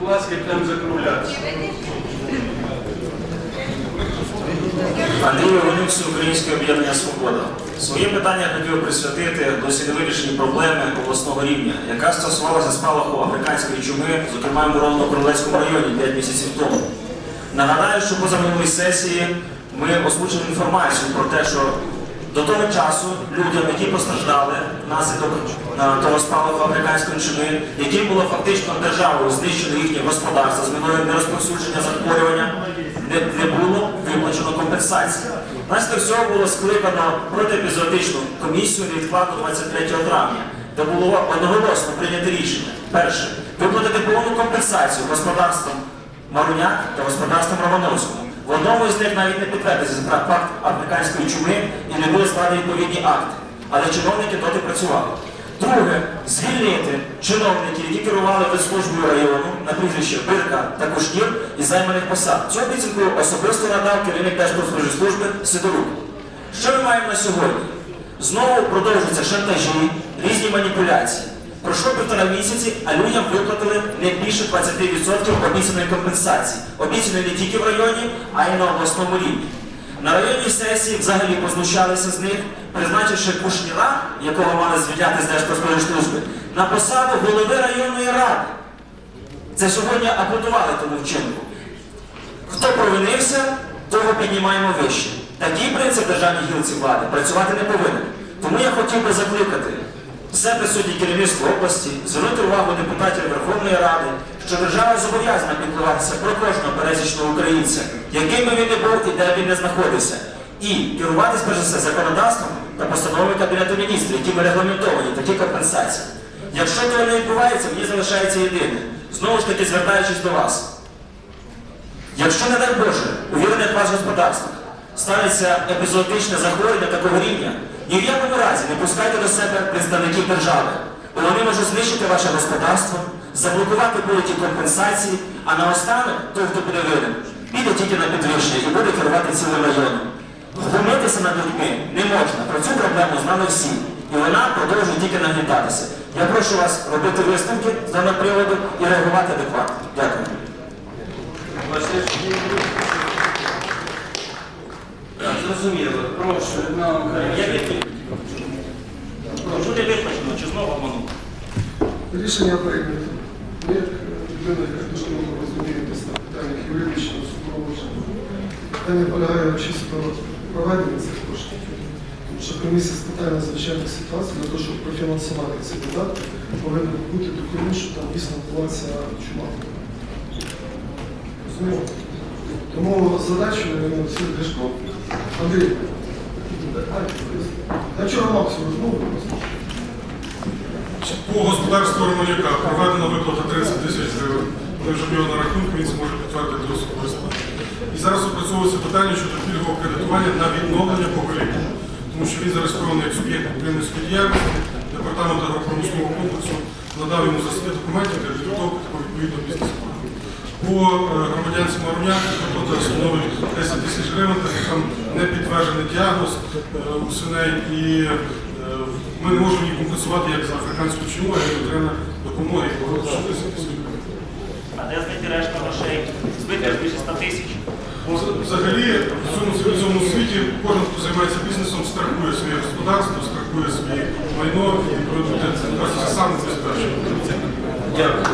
будь ласка, йдемо закруглятися. Андрій Іванюк, Українське об'єднання Свобода. Своє питання хотів присвятити досі невирішеній проблеми обласного рівня, яка стосувалася спалаху африканської чуми, зокрема в Муровно-Кролецькому районі 5 місяців тому. Нагадаю, що поза минулій сесії ми озвучили інформацію про те, що до того часу людям, які постраждали внаслідок е, того спалаху африканської чуми, яким було фактично державою знищено їхнє господарство з метою нерозповсюдження захворювання, не, не було виплачено компенсації. Внаслідок цього було скликано протиепізодичну комісію невідкладно 23 травня, де було одноголосно прийнято рішення. Перше, виплатити повну компенсацію господарствам Маруняк та господарством Романовському. В одному із них навіть не підтвердився факт африканської чуми і не були складені відповідні акти. Але чиновники доти працювали. Друге, звільнити чиновників, які керували службою району на прізвище Бирка та Кушнір із займаних посад. Цю обіцянку особисто надав керівник Держпродслужби Сидорук. Що ми маємо на сьогодні? Знову продовжуються шантажі, різні маніпуляції. Пройшло півтора місяці, а людям виплатили не більше 20% обіцяної компенсації. Обіцяної не тільки в районі, а й на обласному рівні. На районній сесії взагалі познущалися з них, призначивши Кушніра, якого мали звільняти з Держпродслужби, на посаду голови районної ради. Це сьогодні аплодували тому вчинку. Хто провинився, того піднімаємо вище. Такий принцип державній гілці влади працювати не повинен. Тому я хотів би закликати все присутнє керівництво області, звернути увагу депутатів Верховної Ради, що держава зобов'язана піклуватися про кожного пересічного українця, яким би він не був і де він не знаходився, і керуватись перш за все законодавством та постановами Кабінету міністрів, якими регламентовані такі компенсації. Якщо того не відбувається, мені залишається єдине. Знову ж таки, звертаючись до вас. Якщо, не дай Боже, у вірених вас господарствах станеться епізодичне захворювання такого рівня, ні в якому разі не пускайте до себе представників держави, бо вони можуть знищити ваше господарство, заблокувати будь-які компенсації, а наостанок той, хто буде винен, піде тільки на підвищення і буде керувати цілим районом. Глумитися над людьми не можна. Про цю проблему знали всі. І вона продовжує тільки нагнітатися. Я прошу вас робити висновки з даного приводу і реагувати адекватно. Дякую. Зрозуміло. Прошу, Людмила Я. Прошу не виплачено, чи знову обманув? Рішення прийнято. Як людина, яка дуже добре розумієтесь на питаннях юридичного супроводження, питання полягає чисто в проведенні цих коштів. Тому що комісія з питань надзвичайних ситуацій для того, щоб профінансувати ці видатки, повинна бути документ, що там дійсно відбулася чума. Розуміємо? Тому задачу всіх Гришко. Андрій, мав цю розмову. просто. По господарству Романюка проведена виплата 30 тисяч гривень. Вони вже в нього на рахунку, він зможе підтвердити особисто. І зараз опрацьовується питання щодо пільгового кредитування на відновлення покоління. Тому що він зареєстрований як суб'єкт підприємницької діяльності, департамент агропромислового комплексу надав йому за свій документів По е, громадянці Маруняк виплата становить 10 тисяч гривень, так як там не підтверджений діагноз е, у свиней і е, ми не можемо її компенсувати як за африканську чуму, а як матеріальна допомога і погода 10 тисяч. А де знайти решта грошей? Збити більше 100 тисяч. Взагалі, в цьому цивілізованому світі кожен, хто займається бізнесом, страхує своє господарство, страхує своє майно і проводить саме безпечно. Дякую.